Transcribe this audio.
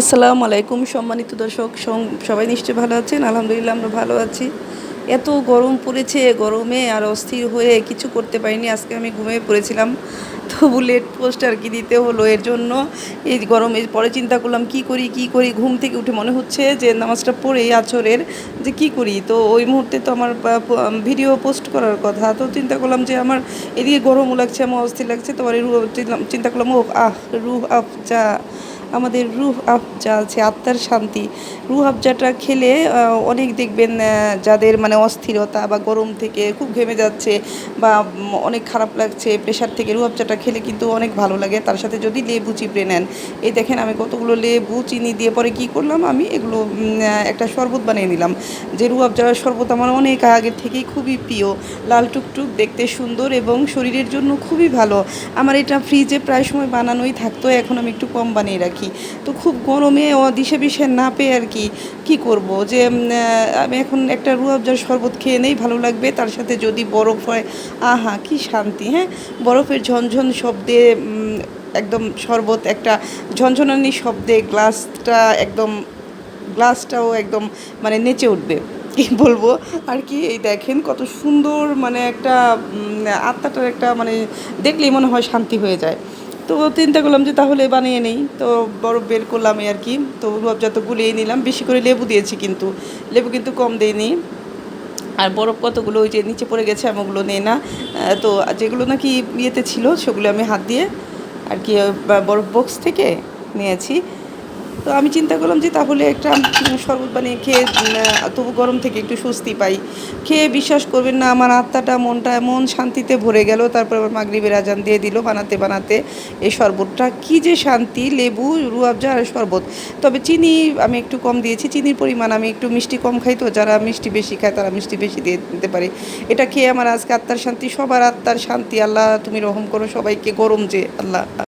আসসালামু আলাইকুম, সম্মানিত দর্শক সবাই নিশ্চয়ই ভালো আছেন? আলহামদুলিল্লাহ, আমরা ভালো আছি। এত গরম পড়েছে গরমে, আর অস্থির হয়ে কিছু করতে পারিনি। আজকে আমি ঘুমিয়ে পড়েছিলাম, তবু লেট পোস্ট আর কি দিতে হলো। এর জন্য এই গরমে পরে চিন্তা করলাম, কি করি কি করি? ঘুম থেকে উঠে মনে হচ্ছে যে নামাজটা পড়ে আছরের, যে কি করি? তো ওই মুহূর্তে তো আমার ভিডিও পোস্ট করার কথা। তো চিন্তা করলাম যে আমার এদিকে গরমও লাগছে, আমার অস্থির লাগছে, তো আর চিন্তা করলাম ও আহ, রুহ আফজা। আমাদের রুহ আফজা আছে, আত্মার শান্তি। রুহ আফজাটা খেলে অনেক দেখবেন যাদের মানে অস্থিরতা বা গরম থেকে খুব ঘেমে যাচ্ছে বা অনেক খারাপ লাগছে, প্রেশার থেকে রুহ আফজাটা খেলে কিন্তু অনেক ভালো লাগে। তার সাথে যদি লেবু চিপড়ে নেন, এই দেখেন আমি কতগুলো লেবু চিনি দিয়ে পরে কি করলাম আমি? এগুলো একটা শরবত বানিয়ে নিলাম। যে রুহ আফজার শরবত আমার অনেক আগের থেকেই খুবই প্রিয়। লাল টুকটুক, দেখতে সুন্দর এবং শরীরের জন্য খুবই ভালো। আমার এটা ফ্রিজে প্রায় সময় বানানোই থাকতো, এখন আমি একটু কম বানিয়ে রাখি। তো খুব গরমে ও দিশে বিষে না পেয়ে আর কি কি করব? যে আমি এখন একটা রুয়াবজার শরবত খেয়ে নেই, ভালো লাগবে, তার সাথে যদি বরফ হয়, আহা, কি শান্তি হ্যাঁ? বরফের ঝনঝন শব্দে একদম শরবত, একটা ঝনঝনানি শব্দে গ্লাসটা একদম, গ্লাসটাও একদম মানে নেচে উঠবে, কি বলব? আর কি, এই দেখেন কত সুন্দর মানে একটা আত্মাটার একটা মানে দেখলেই মনে হয় শান্তি হয়ে যায়। তো চিন্তা করলাম যে তাহলে বানিয়ে নেই। তো বরফ বের করলাম আর কি। তো রুয়াবজা তো গুলিয়ে নিলাম, বেশি করে লেবু দিয়েছি কিন্তু। লেবু কিন্তু কম দেয়নি আর বরফ কতগুলো ওই যে নিচে পড়ে গেছে আমি ওগুলো নেই না। তো যেগুলো নাকি ইয়েতে ছিল সেগুলো আমি হাত দিয়ে আর কি বরফ বক্স থেকে নিয়েছি। তো আমি চিন্তা করলাম যে তাহলে একটা শরবত বানিয়ে খেয়ে তবু গরম থেকে একটু স্বস্তি পাই। খেয়ে বিশ্বাস করবেন না, আমার আত্মাটা মনটা এমন শান্তিতে ভরে গেল, তারপর আবার মাগরিবের আজান দিয়ে দিল, বানাতে বানাতে এই শরবতটা। কি যে শান্তি, লেবু রুয়াবজা আর শরবত। তবে চিনি আমি একটু কম দিয়েছি, চিনির পরিমাণ আমি একটু মিষ্টি কম খাই তো, যারা মিষ্টি বেশি খায় তারা মিষ্টি বেশি দিয়ে দিতে পারে। এটা খেয়ে আমার আজকে আত্মার শান্তি, সবার আত্মার শান্তি, আল্লাহ তুমি রহম করো সবাইকে, গরম যে আল্লাহ।